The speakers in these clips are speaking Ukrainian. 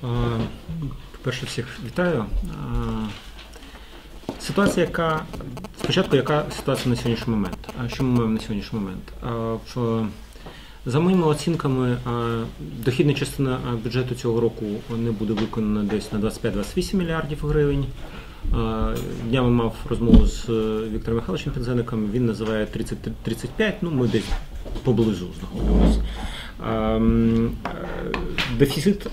По-перше, всіх вітаю. Ситуація, яка спочатку, яка ситуація на сьогоднішній момент? Що ми маємо на сьогоднішній момент? За моїми оцінками, дохідна частина бюджету цього року не буде виконана десь на 25-28 мільярдів гривень. Днями мав розмову з Віктором Михайловичем Пензеником, він називає 30, 35, ну ми десь поблизу знаходимося. Дефіцит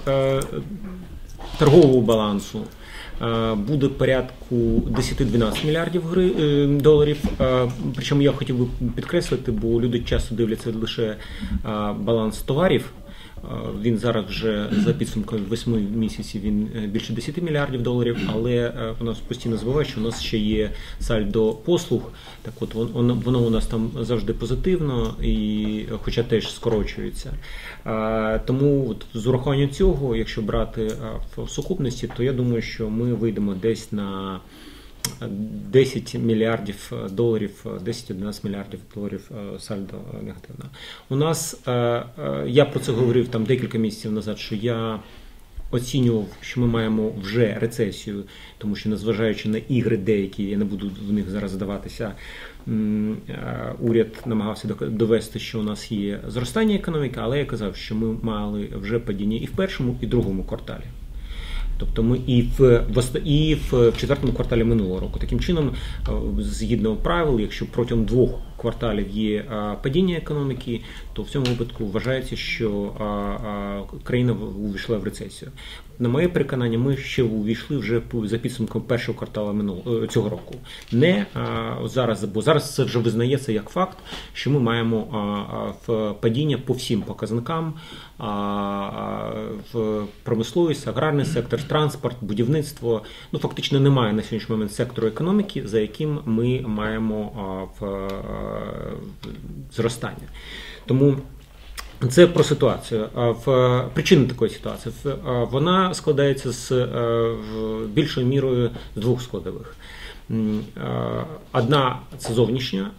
торгового балансу буде порядку 10-12 мільярдів е, доларів. Причому я хотів би підкреслити, бо люди часто дивляться лише баланс товарів. Він зараз вже за підсумками 8 місяців він е, більше 10 мільярдів доларів, але е, у нас постійно забуває, що у нас ще є сальдо послуг. Так от воно, воно у нас там завжди позитивно, і хоча теж скорочується. Тому от, з урахуванням цього, якщо брати в сукупності, то я думаю, що ми вийдемо десь на 10 мільярдів доларів, 10-11 мільярдів доларів е, сальдо негативно. У нас е, е, я про це говорив там декілька місяців назад, що я оцінював, що ми маємо вже рецесію, тому що незважаючи на ігри, деякі я не буду в них зараз здаватися. Уряд намагався довести, що у нас є зростання економіки, але я казав, що ми мали вже падіння і в першому, і в другому кварталі. Тобто ми і в і в четвертому кварталі минулого року. Таким чином, е, згідно правил, якщо протягом двох кварталів є падіння економіки, то в цьому випадку вважається, що країна увійшла в рецесію. На моє переконання, ми ще увійшли вже за підсумком першого кварталу минулого е, цього року. Не зараз, бо зараз це вже визнається як факт, що ми маємо падіння по всім показникам в промисловість, аграрний сектор, транспорт, будівництво. Ну фактично немає на сьогоднішній момент сектору економіки, за яким ми маємо в зростання. Тому це про ситуацію. В причини такої ситуації вона складається з більшою мірою з двох складових. Одна це зовнішня,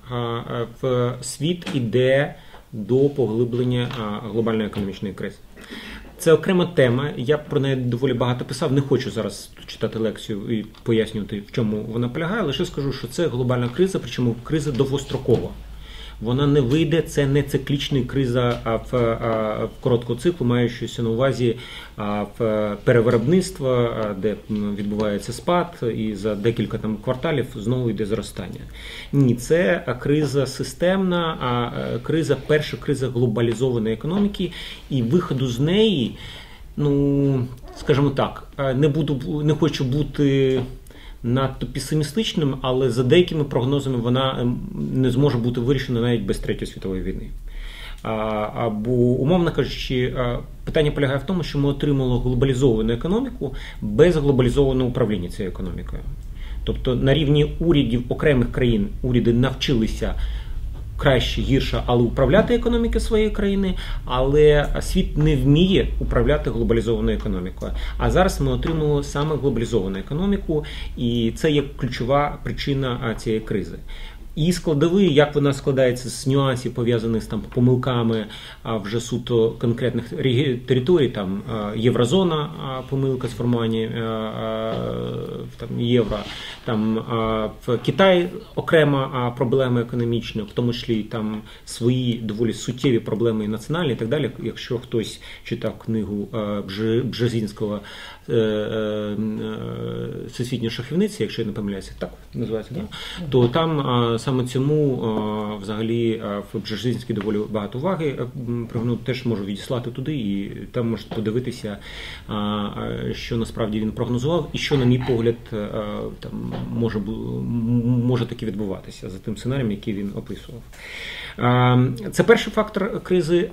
в світ іде до поглиблення глобальної економічної кризи. Це окрема тема. Я про неї доволі багато писав. Не хочу зараз читати лекцію і пояснювати, в чому вона полягає. Лише скажу, що це глобальна криза, причому криза довгострокова вона не вийде. Це не циклічна криза а в, а, в короткого циклу, маючися на увазі в перевиробництво, де відбувається спад, і за декілька там кварталів знову йде зростання. Ні, це криза системна, а криза, перша криза глобалізованої економіки і виходу з неї. Ну, скажімо так, не буду не хочу бути надто песимістичним, але за деякими прогнозами вона ем, не зможе бути вирішена навіть без третьої світової війни. Або, умовно кажучи, питання полягає в тому, що ми отримали глобалізовану економіку без глобалізованого управління цією економікою. Тобто на рівні урядів окремих країн уряди навчилися краще, гірше, але управляти економіки своєї країни, але світ не вміє управляти глобалізованою економікою. А зараз ми отримали саме глобалізовану економіку, і це є ключова причина цієї кризи. І складовий, як вона складається з нюансів, пов'язаних з там помилками а вже суто конкретних територій, там єврозона, помилка з формування там євро, там в Китаї окрема проблема економічна, в тому числі там свої доволі суттєві проблеми і національні і так далі. Якщо хтось читав книгу Бжезінського Е, е, всесвітня шахівниця, якщо я не помиляюся, так називається, да? то там саме цьому взагалі в Бжежинській доволі багато уваги пригну теж можу відіслати туди, і там можете подивитися, що насправді він прогнозував, і що, на мій погляд, там може може таки відбуватися за тим сценарієм, який він описував. Це перший фактор кризи,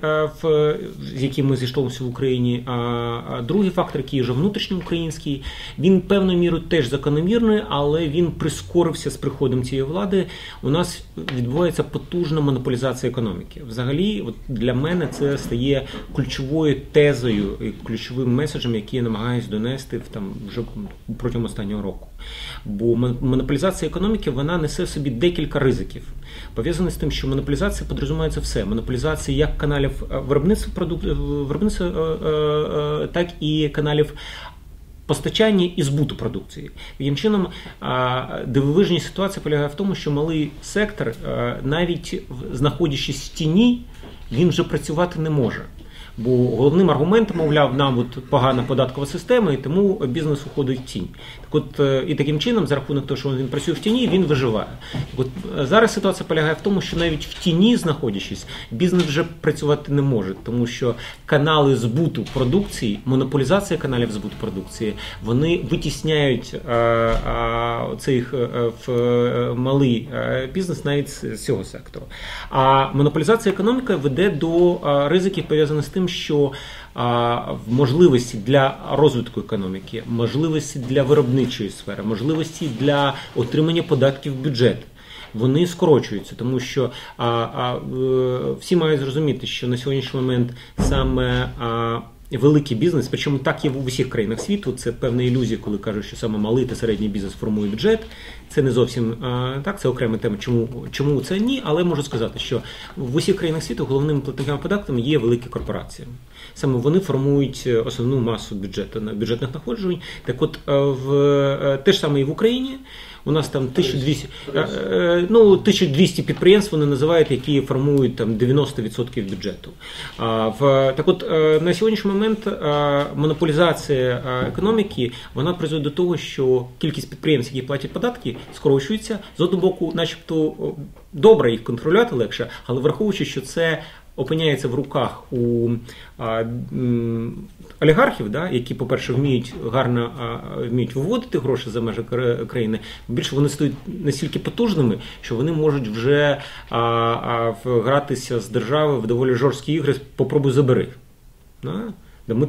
з яким ми зійшлися в Україні. А другий фактор, який вже внутрішньоукраїнський, він певною мірою теж закономірний, але він прискорився з приходом цієї влади, у нас відбувається потужна монополізація економіки. Взагалі, от для мене це стає ключовою тезою і ключовим меседжем, який я намагаюся донести в там вже протягом останнього року. Бо монополізація економіки вона несе в собі декілька ризиків. Пов'язане з тим, що монополізація подрозумається все. Монополізація як каналів е, виробництва продуктів, виробництва, е, е, так і каналів постачання і збуту продукції. Таким чином, дивовижність ситуація полягає в тому, що малий сектор, навіть знаходячись в тіні, він вже працювати не може. Бо головним аргументом, мовляв, нам от погана податкова система, і тому бізнес уходить в тінь. От е, і таким чином, за рахунок того, що він працює в тіні, він виживає. От е, зараз ситуація полягає в тому, що навіть в тіні, знаходячись, бізнес вже працювати не може, тому що канали збуту продукції, монополізація каналів збуту продукції, вони витісняють а, е, а, цей в малий бізнес навіть з цього сектору. А монополізація економіки веде до ризиків пов'язаних з тим що можливості для розвитку економіки, можливості для виробничої сфери, можливості для отримання податків в бюджет. Вони скорочуються, тому що а, а, всі мають зрозуміти, що на сьогоднішній момент саме а, великий бізнес, причому так є в усіх країнах світу. Це певна ілюзія, коли кажуть, що саме малий та середній бізнес формує бюджет. Це не зовсім так, це окрема тема. Чому чому це ні? Але можу сказати, що в усіх країнах світу головними платниками податками є великі корпорації. Саме вони формують е, основну масу бюджету бюджетних находжень. Так, от е, в е, те ж саме і в Україні. У нас там 1200 ну, 1200 підприємств вони називають, які формують там 90% бюджету. Так, от на сьогоднішній момент монополізація економіки вона призводить до того, що кількість підприємств, які платять податки, скорочується з одного боку, начебто добре їх контролювати легше, але враховуючи, що це опиняється в руках у а, олігархів, да, які, по-перше, вміють гарно вміють виводити гроші за межі країни. Більше вони стають настільки потужними, що вони можуть вже а, а, гратися з держави в доволі жорсткі ігри. Попробуй забери. Да? Ми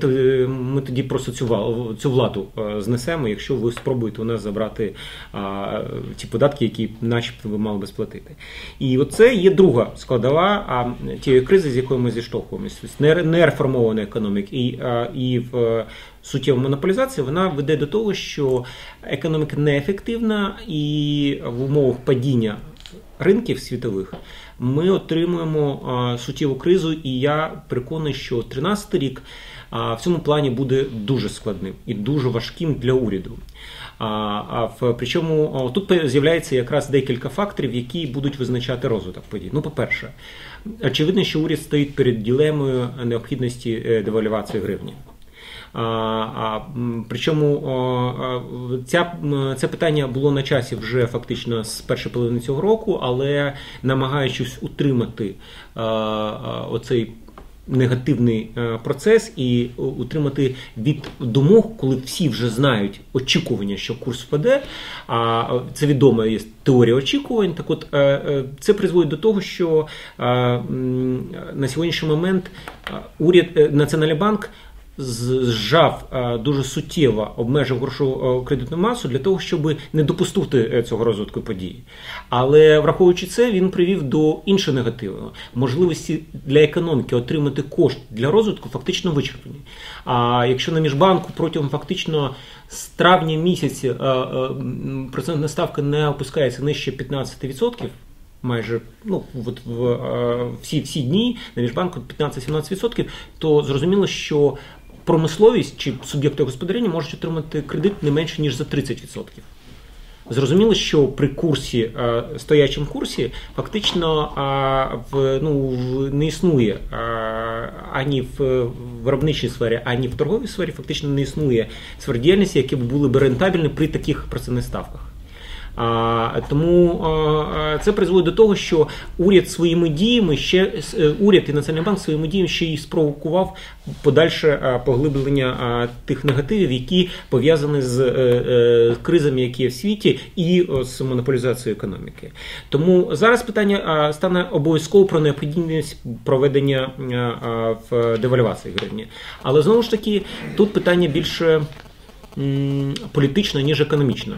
ми тоді просто цю цю владу е, знесемо, якщо ви спробуєте у нас забрати а, ті податки, які, начебто, ви мали би сплатити. І оце є друга складова а, тієї кризи, з якою ми зіштовхуємося. Тобто нереформована економіка і а, і в суттєва монополізація вона веде до того, що економіка неефективна і в умовах падіння ринків світових. Ми отримуємо суттєву кризу, і я переконаний, що 13 рік в цьому плані буде дуже складним і дуже важким для уряду. А в причому тут з'являється якраз декілька факторів, які будуть визначати розвиток подій. Ну, по-перше, очевидно, що уряд стоїть перед ділемою необхідності е, девальвації гривні. А, а, Причому ця, це питання було на часі вже фактично з першої половини цього року, але намагаючись утримати а, оцей негативний е, процес і утримати від думок, коли всі вже знають очікування, що курс впаде. А це відома є теорія очікувань. Так, от е, е, це призводить до того, що на сьогоднішній момент уряд Національний банк зжав е, дуже суттєво обмежив грошову е, кредитну масу для того, щоб не допустити е, цього розвитку події. Але враховуючи це, він привів до іншого негативу. Можливості для економіки отримати кошт для розвитку фактично вичерпані. А якщо на міжбанку протягом фактично з травня місяці процентна ставка не опускається нижче 15%, Майже ну от в всі всі дні на міжбанку 15-17%, то зрозуміло, що промисловість чи суб'єкти господарювання можуть отримати кредит не менше ніж за 30%. Зрозуміло, що при курсі, е, стоячому курсі, фактично в ну не існує ані в виробничій сфері, ані в торговій сфері, фактично не існує сфер діяльності, які були б рентабельні при таких процентних ставках. Тому це призводить до того, що уряд своїми діями ще е, уряд і Національний банк своїми діями ще й спровокував подальше поглиблення тих негативів, які пов'язані з е, е, кризами, які є в світі, і з монополізацією економіки. Тому зараз питання стане обов'язково про необхідність проведення в девальвації гривні. Але знову ж таки тут питання більше політичне ніж економічне.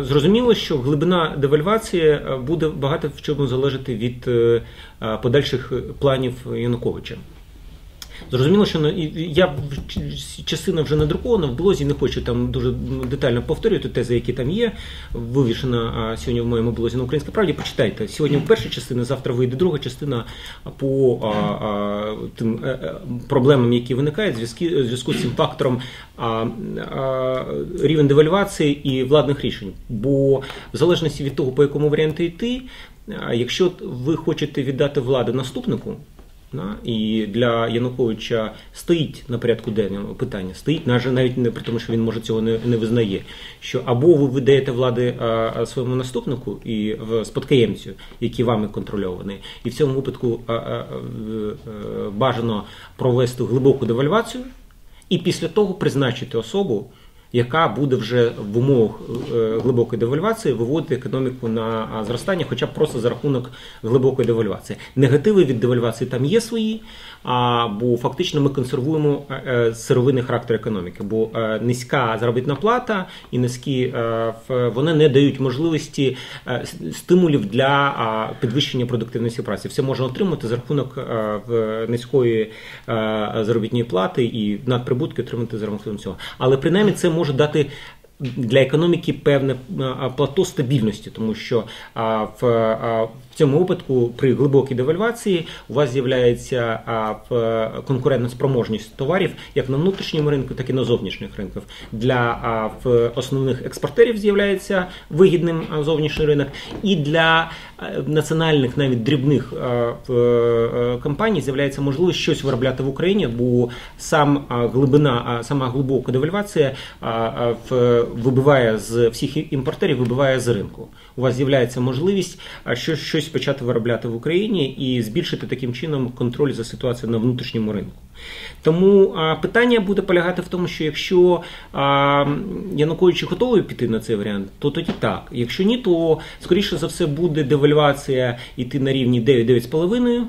Зрозуміло, що глибина девальвації буде багато в чому залежати від подальших планів Януковича. Зрозуміло, що я частина вже надрукована в блозі, не хочу там дуже детально повторювати тези, які там є. Вивішена сьогодні в моєму блозі на Українській правді. Почитайте. Сьогодні перша частина, завтра вийде друга частина по а, а, тим е, е, проблемам, які виникають в зв'язку з цим фактором а, а, рівень девальвації і владних рішень. Бо в залежності від того, по якому варіанту йти, якщо ви хочете віддати владу наступнику. І для Януковича стоїть на порядку денному питання, стоїть навіть не при тому, що він може цього не не визнає. Що або ви видаєте влади а, своєму наступнику і в спадкоємцю, який вами контрольований, і в цьому випадку а, а, бажано провести глибоку девальвацію, і після того призначити особу яка буде вже в умовах е, глибокої девальвації виводити економіку на зростання, хоча б просто за рахунок глибокої девальвації. Негативи від девальвації там є свої, бо фактично ми консервуємо е, е, сировинний характер економіки, бо низька заробітна плата і низькі вони не дають можливості стимулів для підвищення продуктивності праці. Все можна отримати за рахунок низької заробітної плати і надприбутки отримати за рахунок цього. Але принаймні це може дати для економіки певне плато стабільності, тому що в в цьому випадку при глибокій девальвації у вас з'являється конкурентна спроможність товарів як на внутрішньому ринку, так і на зовнішніх ринках. Для основних експортерів з'являється вигідним зовнішній ринок, і для національних, навіть дрібних компаній, з'являється можливість щось виробляти в Україні, бо сам глибина, сама глибока девальвація вибиває з всіх імпортерів, вибиває з ринку. У вас з'являється можливість щось щось почати виробляти в Україні і збільшити таким чином контроль за ситуацією на внутрішньому ринку. Тому а, питання буде полягати в тому, що якщо а, Янукович готовий піти на цей варіант, то тоді так. Якщо ні, то скоріше за все буде девальвація йти на рівні 9-9,5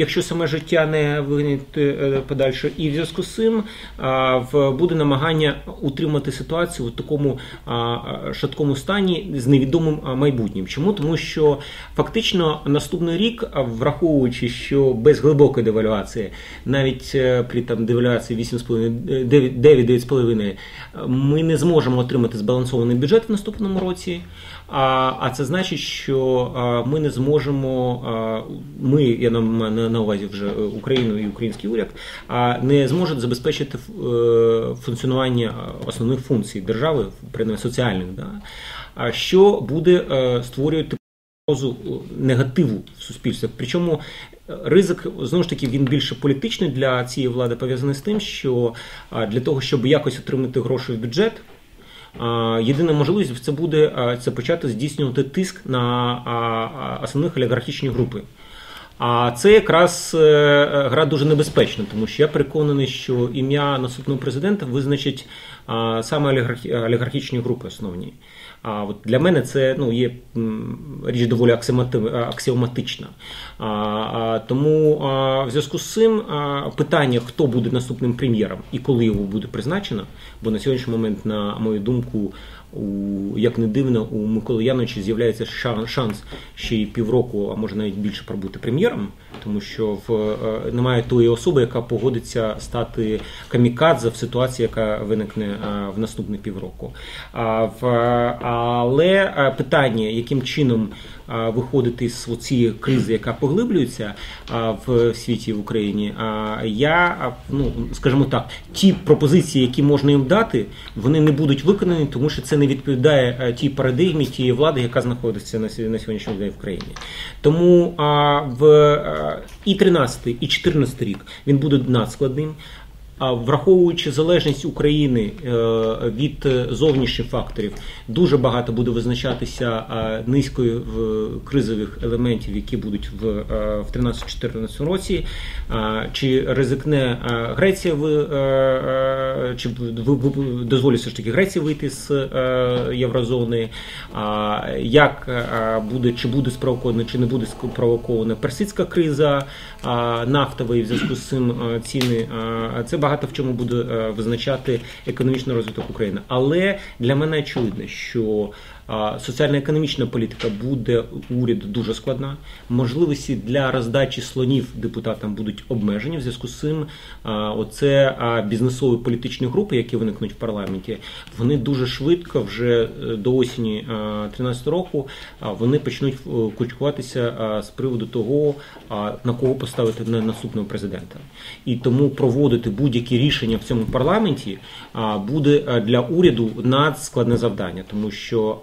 якщо саме життя не вигнить е, подальше, і в зв'язку з цим буде намагання утримати ситуацію в такому шаткому стані з невідомим майбутнім. Чому тому, що фактично наступний рік, враховуючи, що без глибокої девальвації, навіть е, при там девальвації 8,5-9,5, ми не зможемо отримати збалансований бюджет в наступному році. А а це значить, що ми не зможемо, ми я на, на, увазі вже е, Україну і український уряд, не зможуть забезпечити е, функціонування основних функцій держави, принаймні соціальних, да? що буде е, створювати негативу в суспільстві. Причому ризик знову ж таки він більше політичний для цієї влади пов'язаний з тим, що для того, щоб якось отримати гроші в бюджет. Єдина можливість це буде це почати здійснювати тиск на основних олігархічні групи. А це якраз е, гра дуже небезпечна, тому що я переконаний, що ім'я наступного президента визначить саме олігархічні групи основні. А от для мене це ну, є річ доволі аксіоматична. А, а, Тому а, в зв'язку з цим а, питання, хто буде наступним прем'єром і коли його буде призначено, бо на сьогоднішній момент, на мою думку, у, як не дивно, у Миколи Яновича з'являється шанс ще й півроку, а може навіть більше пробути прем'єром, тому що в е, немає тої особи, яка погодиться стати камікадзе в ситуації, яка виникне е, в наступні півроку. А в але е, питання, яким чином виходити з цієї кризи, яка поглиблюється в світі в Україні. Я ну скажімо так, ті пропозиції, які можна їм дати, вони не будуть виконані, тому що це не відповідає е, тій парадигмі тієї влади, яка знаходиться на сьогоднішній день в країні. Тому в е, і 13, і 14 рік він буде надскладним враховуючи залежність України е, від зовнішніх факторів, дуже багато буде визначатися низкою кризових елементів, які будуть в 13-14 році. Чи ризикне Греція в е, чи дозволить все ж таки Греції вийти з е, єврозони? Як буде чи буде спровокована, чи не буде спровокована персидська криза нафтова і в зв'язку з цим ціни? Це багато багато в чому буде е, визначати економічний розвиток України. Але для мене очевидно, що соціально-економічна політика буде уряду дуже складна. Можливості для роздачі слонів депутатам будуть обмежені. В зв'язку з цим оце бізнесові політичні групи, які виникнуть в парламенті, вони дуже швидко, вже е, до осені 2013 року, вони почнуть е, кучкуватися з приводу того, на кого поставити на наступного президента. І тому проводити будь-які рішення в цьому парламенті буде е, для уряду надскладне завдання, тому що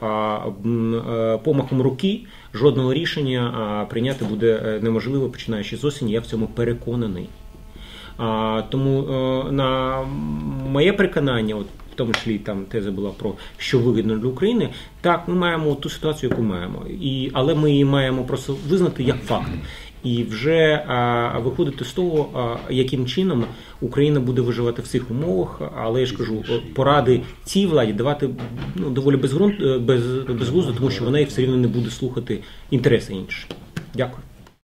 помахом руки жодного рішення прийняти буде е, неможливо, починаючи з осені. Я в цьому переконаний. Тому е, на моє переконання, от в тому числі там теза була про що вигідно для України. Так, ми маємо ту ситуацію, яку маємо, і але ми її маємо просто визнати як факт і вже а, виходити з того, а, яким чином Україна буде виживати в цих умовах. Але я ж кажу, поради цій владі давати ну доволі безґрунт без безглуздо, тому що вона їх все рівно не буде слухати інтереси інших. Дякую.